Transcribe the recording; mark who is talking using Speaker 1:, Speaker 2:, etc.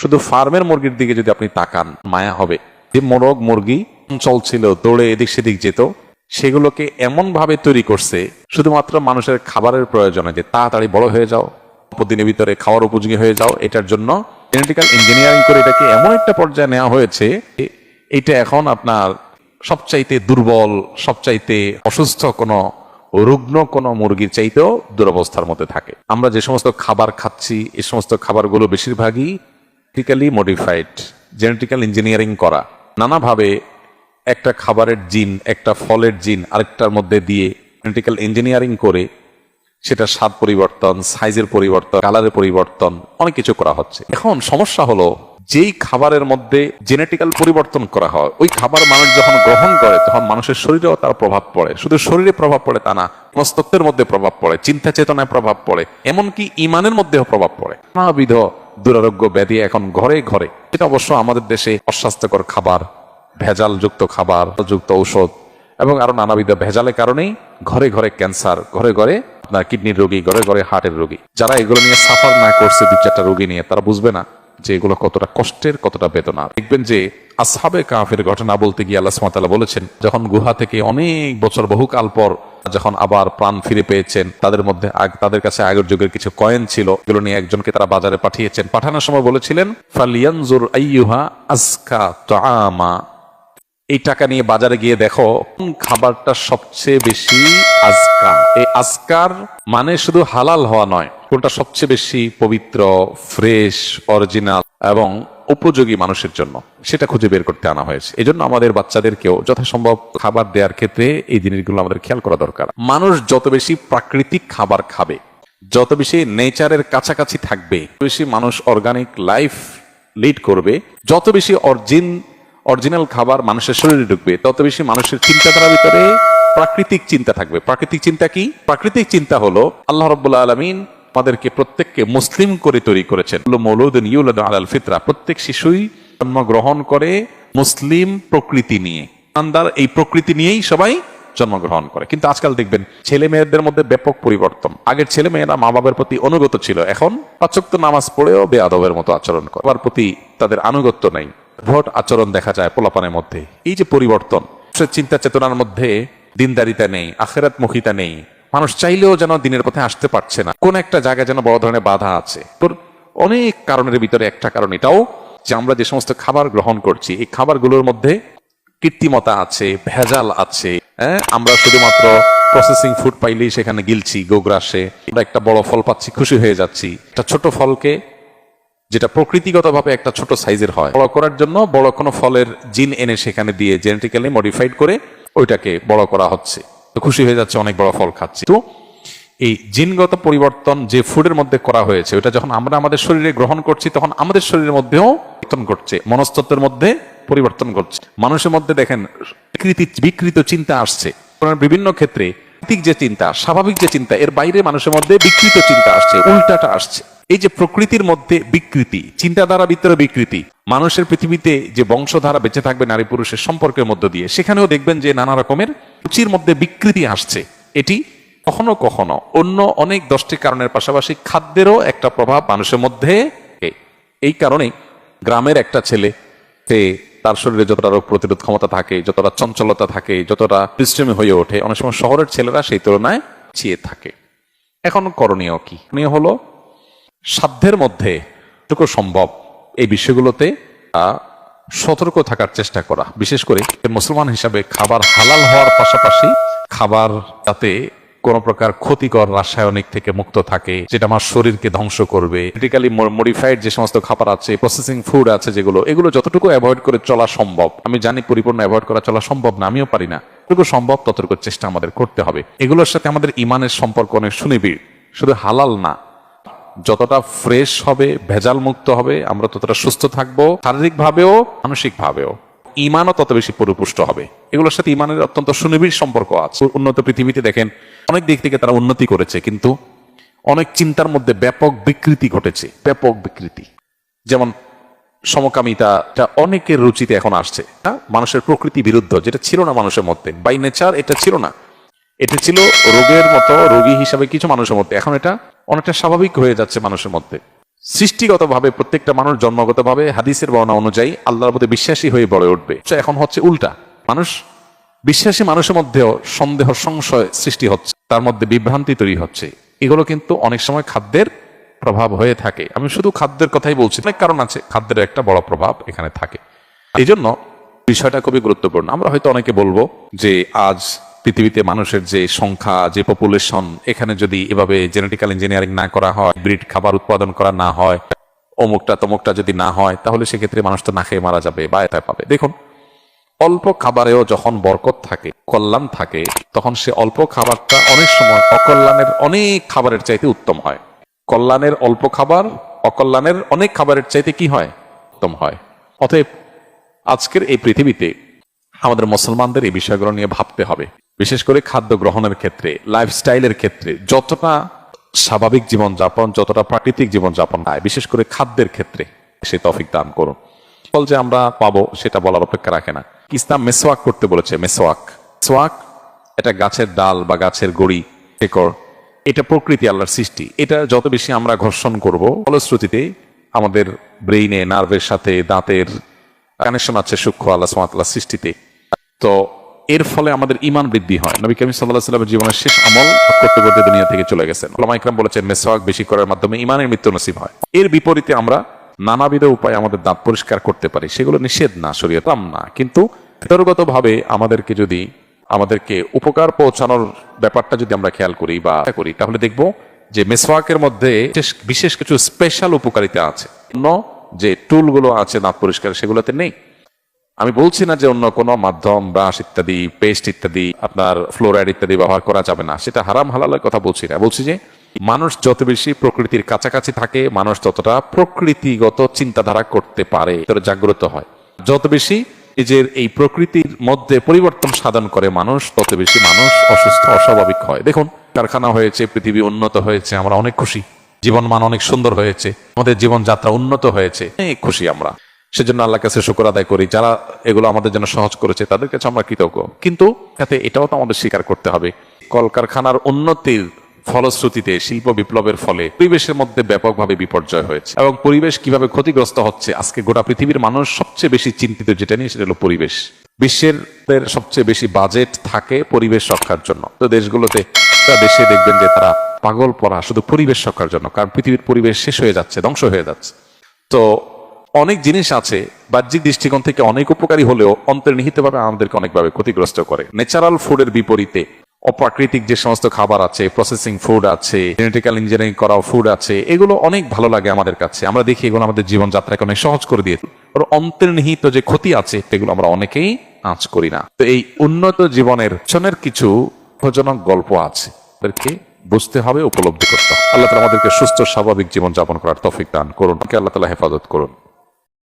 Speaker 1: শুধু ফার্মের মুরগির দিকে যদি আপনি তাকান, মায়া হবে। যে মোরগ, মুরগি চলছিল, দৌড়ে এদিক সেদিক যেত, সেগুলোকে এমন ভাবে তৈরি করছে, শুধুমাত্র মানুষের খাবারের প্রয়োজনে যে তাড়াতাড়ি বড় হয়ে যাও, প্রতিদিনের ভিতরে খাওয়ার উপযোগী হয়ে যাও, এটার জন্য জেনেটিক্যাল ইঞ্জিনিয়ারিং করে এটাকে এমন একটা পর্যায়ে নেওয়া হয়েছে এটা এখন আপনার সবচাইতে দুর্বল, সবচাইতে অসুস্থ কোনো রুগ্ন কোনো মুরগির চাইতেও দুরবস্থার মধ্যে থাকে। আমরা যে সমস্ত খাবার খাচ্ছি এই সমস্ত খাবারগুলো বেশিরভাগই জেনেটিক্যালি মডিফাইড জেনেটিক্যাল ইঞ্জিনিয়ারিং করা, নানাভাবে একটা খাবারের জিন একটা ফলের জিন আরেকটার মধ্যে দিয়ে জেনেটিক্যাল ইঞ্জিনিয়ারিং করে সেটা স্বাদ পরিবর্তন সাইজের পরিবর্তন কালারের পরিবর্তন, অনেক কিছু করা হচ্ছে। এখন সমস্যা হলো, যেই খাবারের মধ্যে জেনেটিক্যাল পরিবর্তন করা হয়, ওই খাবার মানুষ যখন গ্রহণ করে, তখন মানুষের শরীরেও তার প্রভাব পড়ে। শুধু শরীরে প্রভাব পড়ে তা না মস্তত্বের মধ্যে প্রভাব পড়ে চিন্তা চেতনায় প্রভাব পড়ে, এমনকি ইমানের মধ্যেও প্রভাব পড়ে। নানাবিধ দুরারোগ্য ব্যাধি এখন ঘরে ঘরে। এটা অবশ্য আমাদের দেশে অস্বাস্থ্যকর খাবার ভেজাল যুক্ত খাবার যুক্ত ঔষধ, এবং আরও নানাবিধ ভেজালের কারণেই ঘরে ঘরে ক্যান্সার, ঘরে ঘরে আপনার কিডনির রোগী, ঘরে ঘরে হার্টের রোগী। যারা এগুলো নিয়ে সাফার না করছে দু চারটা রোগী নিয়ে, তারা বুঝবে না যে এগুলো কতটা কষ্টের, কতটা বেদনার। দেখবেন যে আসহাবে কাফের ঘটনা বলতে গিয়ে আল্লাহ সুমাতালা বলেছেন, যখন গুহা থেকে অনেক বছর বহুকাল পর যখন আবার প্রাণ ফিরে পেয়েছেন, তাদের মধ্যে তাদের কাছে আগের যুগের কিছু কয়েন ছিল, এগুলো নিয়ে একজনকে তারা বাজারে পাঠিয়েছেন। পাঠানোর সময় বলেছিলেন, ফালিয়ানজুর আইয়ুহা আজকা তাআমা। এই টাকা নিয়ে বাজারে গিয়ে দেখো খাবারটা সবচেয়ে বেশি আজকা এই আজকার মানে শুধু হালাল হওয়া নয়, কোনটা সবচেয়ে বেশি পবিত্র, ফ্রেশ, অরিজিনাল এবং উপযোগী মানুষের জন্য, সেটা খুঁজে বের করতে আনা হয়েছে। এই জন্য আমাদের বাচ্চাদেরকেও যথাসম্ভব খাবার দেওয়ার ক্ষেত্রে এই জিনিসগুলো আমাদের খেয়াল করা দরকার। মানুষ যত বেশি প্রাকৃতিক খাবার খাবে, যত বেশি নেচারের কাছাকাছি থাকবে বেশি মানুষ অর্গানিক লাইফ লিড করবে, যত বেশি অরিজিন অরিজিনাল খাবার মানুষের শরীরে ঢুকবে। তত বেশি মানুষের চিন্তাধারার ভিতরে প্রাকৃতিক চিন্তা থাকবে। প্রাকৃতিক চিন্তা কি? প্রাকৃতিক চিন্তা হলো আল্লাহ রব্বুল্লাহ আলমিন আমাদেরকে প্রত্যেককে মুসলিম করে তৈরি করেছেন। মৌলুদিন ইউলাদ আলাল ফিতরা। প্রত্যেক শিশুই জন্মগ্রহণ করে মুসলিম প্রকৃতি নিয়ে। আন্দার এই প্রকৃতি নিয়েই সবাই জন্মগ্রহণ করে। কিন্তু আজকাল দেখবেন ছেলে মেয়েদের মধ্যে ব্যাপক পরিবর্তন। আগের ছেলে মেয়েরা মা বাবার প্রতি অনুগত ছিল। এখন পাচক্ত নামাজ পড়েও বেআদবের মতো আচরণ করে। প্রতি তাদের আনুগত্য নেই। ভোট আচরণ দেখা যায় পোলাপানের মধ্যে। এই যে পরিবর্তন চিন্তা চেতনার মধ্যে দিনদারিতা নেই আখেরাত মুখিতা নেই। মানুষ চাইলেও যেন দিনের পথে আসতে পারছে না। কোন একটা জায়গায় যেন বড় ধরনের বাধা আছে। তোর অনেক কারণের ভিতরে একটা কারণ এটাও যে আমরা যে সমস্ত খাবার গ্রহণ করছি, এই খাবারগুলোর মধ্যে কৃত্রিমতা আছে, ভেজাল আছে। হ্যাঁ আমরা শুধুমাত্র প্রসেসিং ফুড পাইলেই সেখানে গিলছি গোগ্রাসে আমরা একটা বড় ফল পাচ্ছি, খুশি হয়ে যাচ্ছি। একটা ছোট ফলকে যেটা প্রকৃতিগতভাবে একটা ছোট সাইজের হয়। বড় করার জন্য বড় কোনো ফলের জিন এনে সেখানে দিয়ে জেনেটিক্যালি মডিফাইড করে ওইটাকে বড় করা হচ্ছে। তো খুশি হয়ে যাচ্ছে, অনেক বড় ফল খাচ্ছি। তো এই জিনগত পরিবর্তন যে ফুডের মধ্যে করা হয়েছে ওটা যখন আমরা আমাদের শরীরে গ্রহণ করছি, তখন আমাদের শরীরের মধ্যেও পরিবর্তন ঘটছে মনস্তত্বের মধ্যে পরিবর্তন ঘটছে। মানুষের মধ্যে দেখেন বিকৃতি চিন্তা আসছে। বিভিন্ন ক্ষেত্রে যে চিন্তা, স্বাভাবিক যে চিন্তা, এর বাইরে মানুষের মধ্যে বিকৃত চিন্তা আসছে, উল্টাটা আসছে। এই যে প্রকৃতির মধ্যে বিকৃতি, চিন্তাধারা ভিতরে বিকৃতি, মানুষের পৃথিবীতে যে বংশধারা বেঁচে থাকবে নারী পুরুষের সম্পর্কের মধ্য দিয়ে, সেখানেও দেখবেন যে নানা রকমের রুচির মধ্যে বিকৃতি আসছে। এটি কখনো কখনো অন্য অনেক দশটি কারণের পাশাপাশি খাদ্যেরও একটা প্রভাব মানুষের মধ্যে এই। কারণে গ্রামের একটা ছেলে, সে তার শরীরে যতটা রোগ প্রতিরোধ ক্ষমতা থাকে, যতটা চঞ্চলতা থাকে, যতটা পরিশ্রমী হয়ে ওঠে, অনেক সময় শহরের ছেলেরা সেই তুলনায় চেয়ে থাকে। এখন করণীয় কি? হলো সাধ্যের মধ্যে যতটুকু সম্ভব এই বিষয়গুলোতে সতর্ক থাকার চেষ্টা করা। বিশেষ করে মুসলমান হিসাবে খাবার হালাল হওয়ার পাশাপাশি খাবার যাতে কোন প্রকার ক্ষতিকর রাসায়নিক থেকে মুক্ত থাকে, যেটা আমার শরীরকে ধ্বংস করবে। ক্রিটিক্যালি মডিফাইড যে সমস্ত খাবার আছে প্রসেসিং ফুড আছে যেগুলো, এগুলো যতটুকু অ্যাভয়েড করে চলা সম্ভব। আমি জানি পরিপূর্ণ অ্যাভয়েড করা চলা সম্ভব না, আমিও পারি না। যতটুকু সম্ভব ততটুকু চেষ্টা আমাদের করতে হবে। এগুলোর সাথে আমাদের ইমানের সম্পর্ক অনেক সুনিবিড়। শুধু হালাল না যতটা ফ্রেশ হবে ভেজাল মুক্ত হবে, আমরা ততটা সুস্থ থাকব শারীরিক ভাবেও মানসিক ভাবেও ইমানও তত বেশি পরিপুষ্ট হবে। এগুলোর সাথে ইমানের অত্যন্ত সুনিবিড় সম্পর্ক আছে। উন্নত পৃথিবীতে দেখেন, অনেক দিক থেকে তারা উন্নতি করেছে, কিন্তু অনেক চিন্তার মধ্যে ব্যাপক বিকৃতি ঘটেছে। ব্যাপক বিকৃতি। যেমন সমকামিতাটা অনেকের রুচিতে এখন আসছে? মানুষের প্রকৃতি বিরুদ্ধ, যেটা ছিল না মানুষের মধ্যে। বাই নেচার এটা ছিল না। এটা ছিল রোগের মতো, রোগী হিসাবে কিছু মানুষের মধ্যে। এখন এটা অনেকটা স্বাভাবিক হয়ে যাচ্ছে মানুষের মধ্যে। সৃষ্টিগতভাবে প্রত্যেকটা মানুষ জন্মগতভাবে হাদিসের বর্ণনা অনুযায়ী আল্লাহর প্রতি বিশ্বাসী হয়ে বড়ে উঠবে। এখন হচ্ছে উল্টা। মানুষ বিশ্বাসী মানুষের মধ্যেও সন্দেহ, সংশয় সৃষ্টি হচ্ছে। তার মধ্যে বিভ্রান্তি তৈরি হচ্ছে। এগুলো কিন্তু অনেক সময় খাদ্যের প্রভাব হয়ে থাকে। আমি শুধু খাদ্যের কথাই বলছি, অনেক কারণ আছে। খাদ্যের একটা বড় প্রভাব এখানে থাকে। এই জন্য বিষয়টা খুবই গুরুত্বপূর্ণ। আমরা হয়তো অনেকে বলব যে, আজ পৃথিবীতে মানুষের যে সংখ্যা, যে পপুলেশন এখানে যদি এভাবে জেনেটিক্যাল ইঞ্জিনিয়ারিং না করা হয় ব্রিড খাবার উৎপাদন করা না হয়, অমুকটা তমুকটা যদি না হয়, তাহলে সেক্ষেত্রে মানুষ তো না খেয়ে মারা যাবে বা এটা পাবে। দেখুন, অল্প খাবারেও যখন বরকত থাকে, কল্যাণ থাকে, তখন সে অল্প খাবারটা অনেক সময় অকল্যাণের অনেক খাবারের চাইতে উত্তম হয়। কল্যাণের অল্প খাবার, অকল্যাণের অনেক খাবারের চাইতে কি হয়? উত্তম হয়। অতএব, আজকের এই পৃথিবীতে আমাদের মুসলমানদের এই বিষয়গুলো নিয়ে ভাবতে হবে। বিশেষ করে খাদ্য গ্রহণের ক্ষেত্রে লাইফস্টাইলের ক্ষেত্রে, যতটা স্বাভাবিক জীবনযাপন, যতটা প্রাকৃতিক জীবনযাপন হয়, বিশেষ করে খাদ্যের ক্ষেত্রে, সে তফিক দান করুন। ফল যে আমরা পাবো, সেটা বলার অপেক্ষা রাখে না। ইসলাম মেসোয়াক করতে বলেছে, মেসোয়াক। সোয়াক এটা গাছের ডাল বা গাছের গড়ি, শেকড়, এটা প্রকৃতি, আল্লাহর সৃষ্টি। এটা যত বেশি আমরা ঘর্ষণ করব, ফলশ্রুতিতে আমাদের ব্রেইনে, নার্ভের সাথে, দাঁতের কানেকশন আছে সূক্ষ্ম আল্লাহ সুমাতাল্লাহ সৃষ্টিতে। তো এর ফলে আমাদের ইমান বৃদ্ধি হয়। নবী করিম সাল্লাহ সাল্লামের জীবনের শেষ আমল করতে করতে দুনিয়া থেকে চলে গেছেন। ওলামা ইকরাম বলেছেন, মেসওয়াক বেশি করার মাধ্যমে ইমানের মৃত্যু নসিব হয়। এর বিপরীতে আমরা নানাবিধ উপায়ে আমাদের দাঁত পরিষ্কার করতে পারি, সেগুলো নিষেধ না শরীয়তাম না। কিন্তু ভিতরগত ভাবে আমাদেরকে যদি, আমাদেরকে উপকার পৌঁছানোর ব্যাপারটা যদি আমরা খেয়াল করি বা করি, তাহলে দেখব যে মেসওয়াকের মধ্যে বিশেষ কিছু স্পেশাল উপকারিতা আছে। অন্য যে টুলগুলো আছে দাঁত পরিষ্কার সেগুলোতে নেই। আমি বলছি না যে অন্য কোনো মাধ্যম ব্রাশ ইত্যাদি, পেস্ট ইত্যাদি আপনার ফ্লোরাইড ইত্যাদি ব্যবহার করা যাবে না। সেটা হারাম হালালের কথা বলছি না। বলছি যে মানুষ যত বেশি প্রকৃতির কাছাকাছি থাকে, মানুষ ততটা প্রকৃতিগত চিন্তাধারা করতে পারে জাগ্রত হয়। যত বেশি নিজের এই প্রকৃতির মধ্যে পরিবর্তন সাধন করে মানুষ, তত বেশি মানুষ অসুস্থ, অস্বাভাবিক হয়। দেখুন, কারখানা হয়েছে, পৃথিবী উন্নত হয়েছে, আমরা অনেক খুশি। জীবন মান অনেক সুন্দর হয়েছে। আমাদের জীবনযাত্রা উন্নত হয়েছে। খুশি আমরা। সেজন্য আল্লাহ কাছে শুকর আদায় করি। যারা এগুলো আমাদের জন্য সহজ করেছে, তাদের কাছে আমরা কৃতজ্ঞ। কিন্তু তাতে এটাও তো আমাদের স্বীকার করতে হবে। কলকারখানার উন্নতির ফলশ্রুতিতে, শিল্প বিপ্লবের ফলে পরিবেশের মধ্যে ব্যাপকভাবে বিপর্যয় হয়েছে। এবং পরিবেশ কীভাবে ক্ষতিগ্রস্ত হচ্ছে, আজকে গোটা পৃথিবীর মানুষ সবচেয়ে বেশি চিন্তিত যেটা নিয়ে, সেটা হলো পরিবেশ। বিশ্বের সবচেয়ে বেশি বাজেট থাকে পরিবেশ রক্ষার জন্য। তো দেশগুলোতে দেশে দেখবেন যে তারা পাগল পড়া শুধু পরিবেশ রক্ষার জন্য। কারণ পৃথিবীর পরিবেশ শেষ হয়ে যাচ্ছে, ধ্বংস হয়ে যাচ্ছে। তো অনেক জিনিস আছে বাহ্যিক দৃষ্টিকোণ থেকে অনেক উপকারী হলেও অন্তর্নিহিতভাবে আমাদেরকে অনেকভাবে ক্ষতিগ্রস্ত করে। ন্যাচারাল ফুডের বিপরীতে অপ্রাকৃতিক যে সমস্ত খাবার আছে প্রসেসিং ফুড আছে জেনেটিক্যাল ইঞ্জিনিয়ারিং করা ফুড আছে, এগুলো অনেক ভালো লাগে আমাদের কাছে। আমরা দেখি এগুলো আমাদের জীবনযাত্রাকে অনেক সহজ করে দিয়ে ওর অন্তর্নিহিত যে ক্ষতি আছে, সেগুলো আমরা অনেকেই আঁচ করি না। তো এই উন্নত জীবনের পিছনের কিছু দুঃখজনক গল্প আছে। তাদেরকে বুঝতে হবে, উপলব্ধি করতে আল্লাহ তালা আমাদেরকে সুস্থ, স্বাভাবিক জীবন যাপন করার তফিক দান করুন। আল্লাহ তালা হেফাজত করুন।